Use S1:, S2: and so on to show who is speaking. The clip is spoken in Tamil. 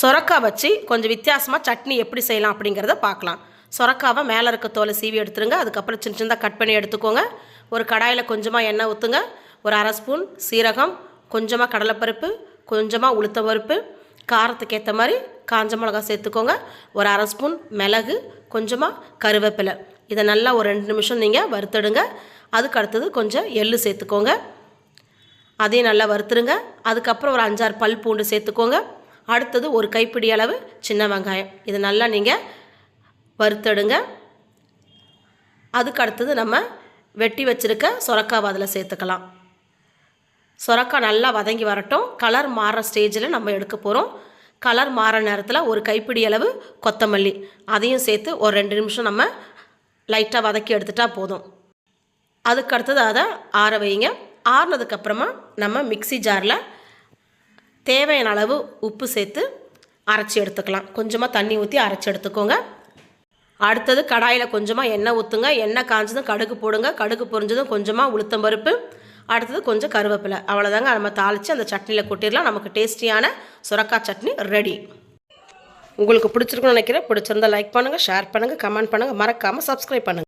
S1: சொரக்காய் வச்சு கொஞ்சம் வித்தியாசமாக சட்னி எப்படி செய்யலாம் அப்படிங்கிறத பார்க்கலாம். சொரக்காவை மேலே இருக்க தோலை சீவி எடுத்துருங்க. அதுக்கப்புறம் சின்ன சின்னதாக கட் பண்ணி எடுத்துக்கோங்க. ஒரு கடாயில் கொஞ்சமாக எண்ணெய் ஊற்றுங்க ஒரு அரை ஸ்பூன் சீரகம் கொஞ்சமாக கடலைப்பருப்பு கொஞ்சமாக உளுத்தம் பருப்பு காரத்துக்கு ஏற்ற மாதிரி காஞ்ச மிளகா சேர்த்துக்கோங்க. ஒரு அரை ஸ்பூன் மிளகு கொஞ்சமாக கருவேப்பிலை. இதை நல்லா ஒரு ரெண்டு நிமிஷம் நீங்கள் வறுத்துடுங்க. அதுக்கு அடுத்தது கொஞ்சம் எள்ளு சேர்த்துக்கோங்க. அதையும் நல்லா வறுத்துருங்க. அதுக்கப்புறம் ஒரு அஞ்சாறு பல் பூண்டு சேர்த்துக்கோங்க. அடுத்தது ஒரு கைப்பிடி அளவு சின்ன வெங்காயம். இது நல்லா நீங்கள் வறுத்தெடுங்க. அதுக்கு அடுத்தது நம்ம வெட்டி வச்சுருக்க சொரக்காவை அதில் சேர்த்துக்கலாம். சொரக்காய் நல்லா வதங்கி வரட்டும். கலர் மாறுற ஸ்டேஜில் நம்ம எடுக்க போகிறோம் கலர் மாற நேரத்தில் ஒரு கைப்பிடி அளவு கொத்தமல்லி. அதையும் சேர்த்து ஒரு ரெண்டு நிமிஷம் நம்ம லைட்டாக வதக்கி எடுத்துட்டால் போதும். அதுக்கு அடுத்தது அதை ஆற வைங்க. ஆறுனதுக்கப்புறமா நம்ம மிக்ஸி ஜாரில் தேவையான அளவு உப்பு சேர்த்து அரைச்சி எடுத்துக்கலாம். கொஞ்சமாக தண்ணி ஊற்றி அரைச்சி எடுத்துக்கோங்க. அடுத்தது கடாயில் கொஞ்சமாக எண்ணெய் ஊற்றுங்க எண்ணெய் காஞ்சதும் கடுகு போடுங்க. கடுகு பொரிஞ்சதும் கொஞ்சமாக உளுத்தம் பருப்பு. அடுத்தது கொஞ்சம் கருவேப்பிலை. அவ்வளோதாங்க நம்ம தாளித்து அந்த சட்னியில் கொட்டிடலாம். நமக்கு டேஸ்டியான சுரக்காய் சட்னி ரெடி. உங்களுக்கு பிடிச்சிருக்குன்னு நினைக்கிறேன். பிடிச்சிருந்தா லைக் பண்ணுங்கள் ஷேர் பண்ணுங்கள் கமெண்ட் பண்ணுங்கள் மறக்காமல் சப்ஸ்கிரைப் பண்ணுங்கள்